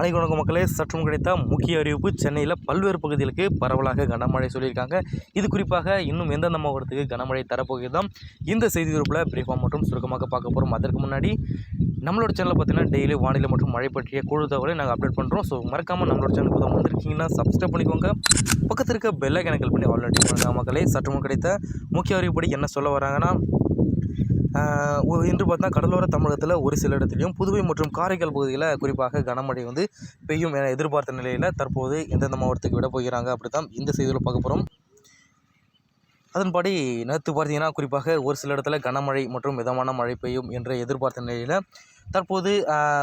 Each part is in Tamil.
அனைத்து வணக்கம் மக்களே. சற்றும் கிடைத்த முக்கிய அறிவிப்பு சென்னையில் பல்வேறு பகுதிகளுக்கு பரவலாக கனமழை சொல்லியிருக்காங்க. இது குறிப்பாக இன்னும் எந்தெந்த மாவட்டத்துக்கு கனமழை தரப்போகிறதாம் இந்த செய்தி குறிப்பில் பிரீஃபாக மற்றும் சுருக்கமாக பார்க்க போகிறோம் அதற்கு முன்னாடி நம்மளோட சேனலில் பார்த்தீங்கன்னா டெய்லி வானிலை மற்றும் மழை பற்றிய குழு தகவலை நாங்கள் அப்டேட் பண்ணுறோம் ஸோ மறக்காமல் நம்மளோட சேனல் புதும் வந்திருக்கீங்கன்னா சப்ஸ்கிரைப் பண்ணிக்கோங்க. பக்கத்தில் இருக்க பெல்லை கணக்கில் பண்ணி ஆல்ரெடி பண்ணுங்க மக்களே. சற்று கிடைத்த முக்கிய அறிவிப்படி என்ன சொல்ல வராங்கன்னா இன்று பார்த்தா கடலோர தமிழகத்தில் ஒரு சில இடத்துலையும் புதுவை மற்றும் காரைக்கால் பகுதியில் குறிப்பாக கனமழை வந்து பெய்யும் என எதிர்பார்த்த நிலையில் தற்போது எந்தெந்த மாவட்டத்துக்கு விட போகிறாங்க அப்படி தான் இந்த செய்தியில் பார்க்க போகிறோம் அதன்படி நேற்று பார்த்தீங்கன்னா குறிப்பாக ஒரு சில இடத்துல கனமழை மற்றும் மிதமான மழை பெய்யும் என்ற எதிர்பார்த்த நிலையில் தற்போது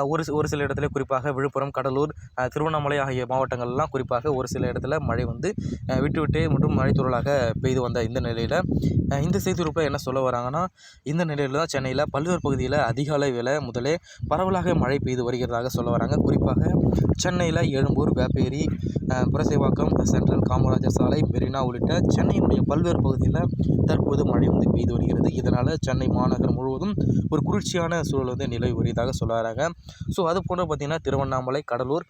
ஒரு ஒரு சில இடத்துல குறிப்பாக விழுப்புரம் கடலூர் திருவண்ணாமலை ஆகிய மாவட்டங்கள்லாம் குறிப்பாக ஒரு சில இடத்துல மழை வந்து விட்டுவிட்டு விட்டு விட்டு மற்றும் மழைத்துறலாக பெய்து வந்த இந்த நிலையில் இந்த செய்தி என்ன சொல்ல வராங்கன்னா இந்த நிலையில் தான் சென்னையில் பல்வேறு பகுதியில் அதிகாலை அளவில் முதலே பரவலாக மழை பெய்து வருகிறதாக சொல்ல வராங்க. குறிப்பாக சென்னையில் எழும்பூர் வேப்பேரி புரசைவாக்கம் சென்ட்ரல் காமராஜர் சாலை மெரினா உள்ளிட்ட சென்னையினுடைய பல்வேறு பகுதியில் தற்போது மழை வந்து பெய்து வருகிறது. இதனால் சென்னை மாநகரம் முழுவதும் ஒரு குளிர்ச்சியான சூழல் வந்து நிலவி வருவதாக சொல்ல வராங்க ஸோ அது போன்று பார்த்திங்கன்னா திருவண்ணாமலை கடலூர்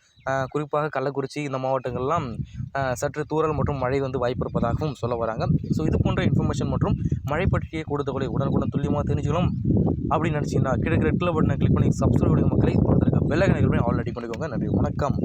குறிப்பாக கள்ளக்குறிச்சி இந்த மாவட்டங்கள்லாம் சற்று தூரல் மற்றும் மழை வந்து வாய்ப்பு இருப்பதாகவும் சொல்ல வராங்க. ஸோ இது போன்ற இன்ஃபர்மேஷன் மற்றும் மழை பற்றிய கூடுதலை உடனுக்குடன் துல்லியமாக தெரிஞ்சுக்கணும் அப்படின்னு நினச்சிங்கன்னா கிடைக்கிற ரெட்டில் பட்டனை கிளிக் பண்ணி சப்ஸ்கிரைப் பண்ணுங்க மக்களை. கொடுத்துருக்க பெல் கிளிக் பண்ணி ஆல்ரெடி பண்ணிக்கோங்க நன்றி வணக்கம்.